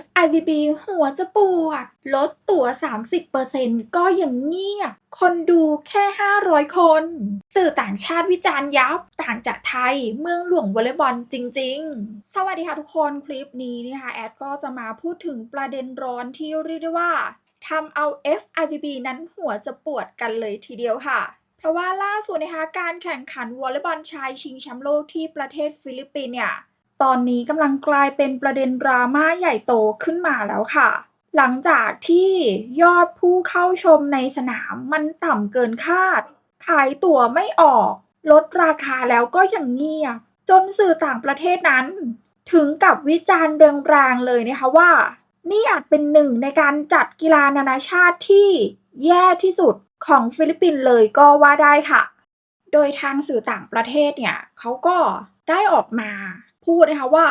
FIVB หัวจะปวด ลดตั๋ว 30%ก็ยังเงียบ คนดูแค่ 500 คน สื่อต่างชาติวิจารณ์ยับ ต่างจากไทย เมืองหลวงวอลเลย์บอลจริง ๆ สวัสดีค่ะทุกคน คลิปนี้นะคะแอดก็จะมาพูดถึงประเด็นร้อนที่เรียกได้ว่าทำเอา FIVB นั้นหัวจะปวดกันเลยทีเดียวค่ะ เพราะว่าล่าสุดนะคะการแข่งขันวอลเลย์บอลชายชิงแชมป์โลกที่ประเทศฟิลิปปินส์เนี่ย ตอนนี้กำลังกลายเป็นประเด็นดราม่าใหญ่โตขึ้นมาแล้วค่ะ หลังจากที่ยอดผู้เข้าชมในสนามมันต่ำเกินคาด ขายตั๋วไม่ออก ลดราคาแล้วก็ยังเงียบ จนสื่อต่างประเทศนั้น ถึงกับวิจารณ์แรงๆเลยนะคะว่า นี่อาจเป็นหนึ่งในการจัดกีฬานานาชาติที่แย่ที่สุดของฟิลิปปินส์เลยก็ว่าได้ค่ะ โดยทางสื่อต่างประเทศเนี่ยเขาก็ได้ออกมา พูดนะคะว่า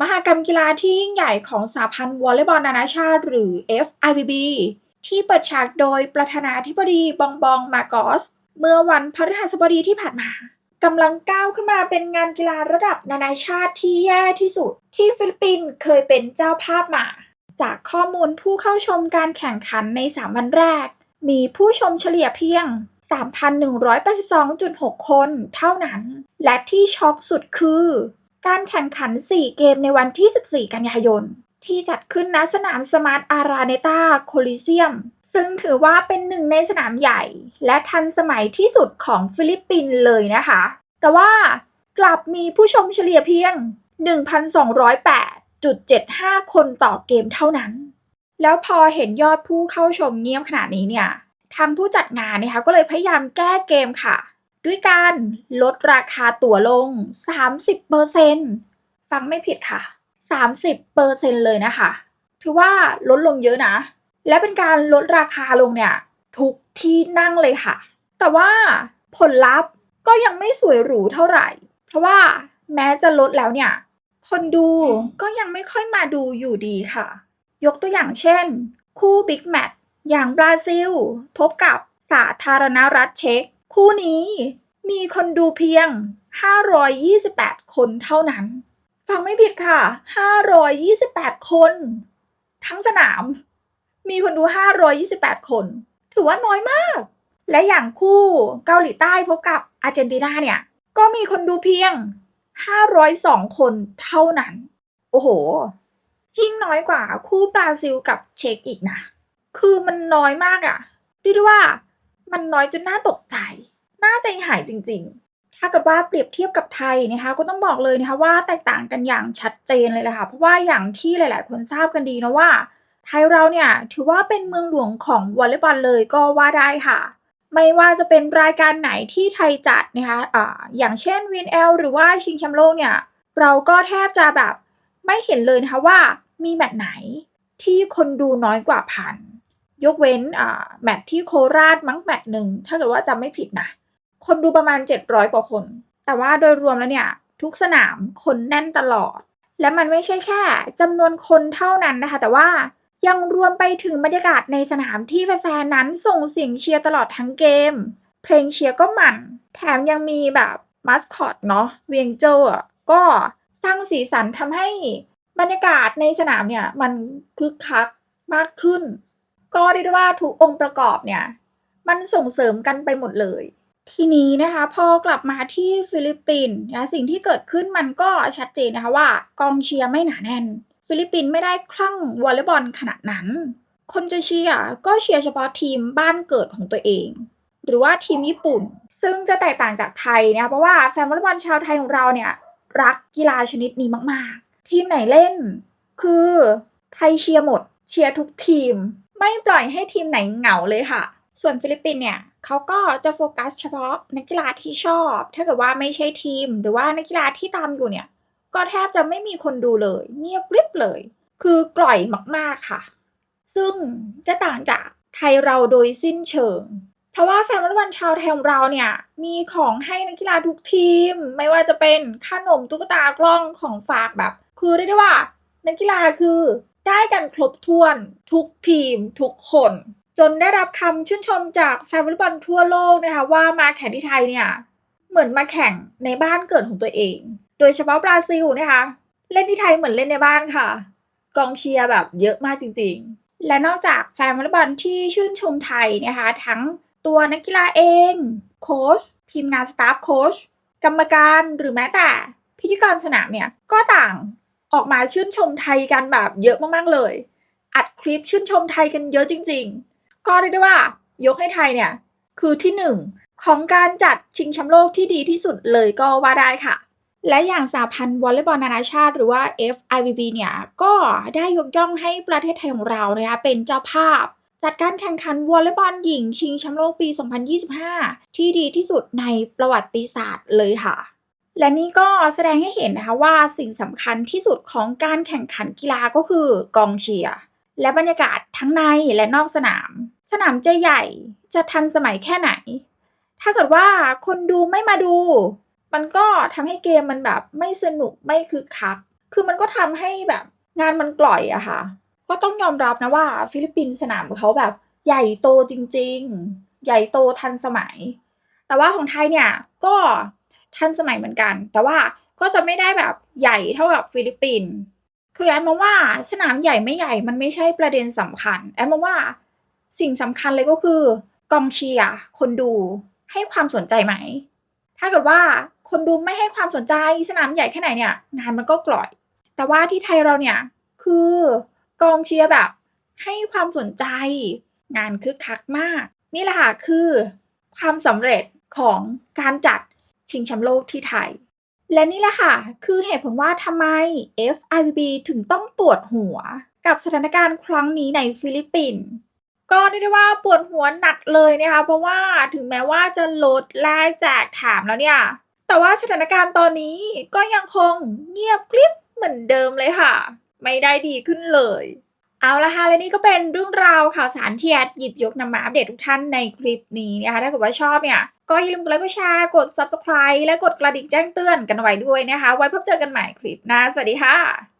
มหกรรมกีฬาที่ยิ่งใหญ่ของสหพันธ์วอลเลย์บอลนานาชาติ หรือ FIVB ที่เปิดฉากโดยประธานาธิบดีบองบองมาโกส เมื่อวันพฤหัสบดีที่ผ่านมากำลังก้าวขึ้นมาเป็นงานกีฬาระดับนานาชาติที่แย่ที่สุด ที่ฟิลิปปินส์เคยเป็นเจ้าภาพมา จากข้อมูลผู้เข้าชมการแข่งขันใน 3 วันแรก มีผู้ชมเฉลี่ยเพียง 3,182.6 คนเท่านั้น และที่ช็อกสุดคือ การแข่งขัน 4 เกมในวันที่ 14 กันยายน ที่จัดขึ้นณสนามสมาร์ทอาราเนตาโคลิเซียม ซึ่งถือว่าเป็นหนึ่งในสนามใหญ่ และทันสมัยที่สุดของฟิลิปปินส์เลยนะคะ แต่ว่ากลับมีผู้ชมเฉลี่ยเพียง 1,208.75 คนต่อเกมเท่านั้น แล้วพอเห็นยอดผู้เข้าชมเงียบขนาดนี้เนี่ยทางผู้จัดงานนะคะก็เลยพยายามแก้เกมค่ะ ด้วยการลดราคาตั๋วลง 30%ฟังไม่ผิดค่ะ 30%เลยนะคะ ถือว่าลดลงเยอะนะ และเป็นการลดราคาลงเนี่ย ทุกที่นั่งเลยค่ะ แต่ว่าผลลัพธ์ก็ยังไม่สวยหรูเท่าไหร่ เพราะว่าแม้จะลดแล้วเนี่ย คนดูก็ยังไม่ค่อยมาดูอยู่ดีค่ะ ยกตัวอย่างเช่น คู่บิ๊กแมตช์อย่างบราซิล พบกับสาธารณรัฐเช็ก คู่นี้มีคนดูเพียง 528 คนเท่านั้น ฟังไม่ผิดค่ะ 528 คน ทั้งสนาม มีคนดู 528 คน ถือว่าน้อยมาก และอย่างคู่เกาหลีใต้พบกับอาร์เจนตินาเนี่ย ก็มีคนดูเพียง 502 คนเท่านั้น โอ้โห ยิ่งน้อยกว่าคู่บราซิลกับเช็กอีกนะ คือมันน้อยมากอะเรียกได้ว่า มันน้อยจนน่าตกใจ น่าใจหายจริง ๆ ถ้าเกิดว่าเปรียบเทียบกับไทยนะคะ ก็ต้องบอกเลยนะคะว่าแตกต่างกันอย่างชัดเจนเลยแหละค่ะ เพราะว่าอย่างที่หลาย ๆ คนทราบกันดีนะว่า ไทยเราเนี่ยถือว่าเป็นเมืองหลวงของวอลเลย์บอลเลยก็ว่าได้ค่ะ ไม่ว่าจะเป็นรายการไหนที่ไทยจัดนะคะอ่าอย่างเช่น VNL หรือว่าชิงแชมป์โลกเนี่ย เราก็แทบจะแบบไม่เห็นเลยนะคะว่ามีแมตช์ไหนที่คนดูน้อยกว่าพัน ยกเว้นอ่าแมตช์ที่โคราชมั้งแมตช์หนึ่งถ้าเกิดว่าจำไม่ผิดนะ คนดูประมาณ 700 กว่าคน แต่ว่าโดยรวมแล้วเนี่ยทุกสนามคนแน่นตลอด และมันไม่ใช่แค่จำนวนคนเท่านั้นนะคะ แต่ว่ายังรวมไปถึงบรรยากาศในสนามที่แฟนๆนั้นส่งเสียงเชียร์ตลอดทั้งเกม เพลงเชียร์ก็มันแถมยังมีแบบมัสคอตเนาะเวียงเจอะก็สร้างสีสันทำให้บรรยากาศในสนามเนี่ยมันคึกคักมากขึ้น ก็เรียกได้ว่าทุกองค์ประกอบเนี่ย มันส่งเสริมกันไปหมดเลย ทีนี้นะคะพอกลับมาที่ฟิลิปปินส์นะสิ่งที่เกิดขึ้นมันก็ชัดเจนนะคะว่ากองเชียร์ไม่หนาแน่น ฟิลิปปินส์ไม่ได้คลั่งวอลเลย์บอลขนาดนั้น คนจะเชียร์ก็เชียร์เฉพาะทีมบ้านเกิดของตัวเอง หรือว่าทีมญี่ปุ่น ซึ่งจะแตกต่างจากไทยนะคะเพราะว่าแฟนวอลเลย์บอลชาวไทยของเราเนี่ยรักกีฬาชนิดนี้มาก ๆ ทีมไหนเล่น คือไทยเชียร์หมดเชียร์ทุกทีม ไม่ปล่อยให้ทีมไหนเหงาเลยค่ะ ส่วนฟิลิปปินส์เนี่ยเขาก็จะโฟกัสเฉพาะนักกีฬาที่ชอบ ถ้าเกิดว่าไม่ใช่ทีม หรือว่านักกีฬาที่ตามอยู่เนี่ย ก็แทบจะไม่มีคนดูเลย เงียบกริบเลย คือกล่อยมากๆค่ะ ซึ่งจะต่างจากไทยเราโดยสิ้นเชิง เพราะว่าแฟนวอลเลย์บอลชาวไทยของเราเนี่ย มีของให้นักกีฬาทุกทีม ไม่ว่าจะเป็นขนมตุ๊กตากล้องของฝากแบบ คือเรียกได้ว่านักกีฬาคือ ได้กันครบถ้วน ทุกทีม ทุกคน จนได้รับคำชื่นชมจากแฟนวอลเลย์บอลทั่วโลกนะคะว่ามาแข่งที่ไทยเนี่ยเหมือนมาแข่งในบ้านเกิดของตัวเอง โดยเฉพาะบราซิลนะคะ เล่นที่ไทยเหมือนเล่นในบ้านค่ะ กองเชียร์แบบเยอะมากจริง ๆ และนอกจากแฟนวอลเลย์บอลที่ชื่นชมไทยนะคะ ทั้งตัวนักกีฬาเอง โค้ชทีมงานสตาฟโค้ชกรรมการหรือแม้แต่พิธีกรสนามเนี่ยก็ต่าง ออกมาชื่นชมไทยกันแบบเยอะมากๆเลย อัดคลิปชื่นชมไทยกันเยอะจริง ๆ ก็เรียกได้ว่ายกให้ไทยเนี่ย คือที่หนึ่งของการจัดชิงแชมป์โลกที่ดีที่สุดเลยก็ว่าได้ค่ะ และอย่างสหพันธ์วอลเลย์บอลนานาชาติ หรือว่า FIVB เนี่ย ก็ได้ยกย่องให้ประเทศไทยของเรานะคะเป็นเจ้าภาพ จัดการแข่งขันวอลเลย์บอลหญิงชิงแชมป์โลกปี 2025 ที่ดีที่สุดในประวัติศาสตร์เลยค่ะ และนี่ก็แสดงให้เห็นนะคะว่าสิ่งสำคัญที่สุดของการแข่งขันกีฬาก็คือกองเชียร์และบรรยากาศทั้งในและนอกสนาม สนามจะใหญ่จะทันสมัยแค่ไหน ถ้าเกิดว่าคนดูไม่มาดู มันก็ทำให้เกมมันแบบไม่สนุกไม่คึกคัก คือมันก็ทำให้แบบงานมันกล่อยอะค่ะ ก็ต้องยอมรับนะว่าฟิลิปปินส์สนามเขาแบบใหญ่โตจริงๆ ใหญ่โตทันสมัย แต่ว่าของไทยเนี่ยก็ ทันสมัยเหมือนกัน แต่ว่าก็จะไม่ได้แบบใหญ่เท่ากับฟิลิปปินส์คือแอนมองว่าสนามใหญ่ไม่ใหญ่มันไม่ใช่ประเด็นสำคัญแอนมองว่าสิ่งสำคัญเลยก็คือกองเชียร์คนดูให้ความสนใจไหม ถ้าเกิดว่าคนดูไม่ให้ความสนใจสนามใหญ่แค่ไหนเนี่ย งานมันก็กล่อย แต่ว่าที่ไทยเราเนี่ยคือกองเชียร์แบบ ให้ความสนใจ งานคึกคักมาก นี่แหละค่ะคือ ความสำเร็จของการจัด ชิงแชมป์โลกที่ไทย และนี่แหละค่ะ คือเหตุผลว่าทำไม FIVB ถึงต้องปวดหัวกับสถานการณ์ครั้งนี้ในฟิลิปปินส์ก็เรียกได้ว่าปวดหัวหนักเลยนะคะ เพราะว่าถึงแม้ว่าจะลดแลกแจกถามแล้วเนี่ย แต่ว่าสถานการณ์ตอนนี้ก็ยังคงเงียบกริบเหมือนเดิมเลยค่ะ ไม่ได้ดีขึ้นเลย เอาละค่ะและนี่ก็เป็นเรื่องราวข่าวสารที่แอดหยิบยกนำมาอัปเดตทุกท่านในคลิปนี้นะคะถ้าเกิดว่าชอบเนี่ย ก็อย่าลืมกดไลค์กดแชร์กด subscribe และกดกระดิ่งแจ้งเตือนกันไว้ด้วยนะคะ ไว้พบเจอกันใหม่คลิปหน้าสวัสดีค่ะ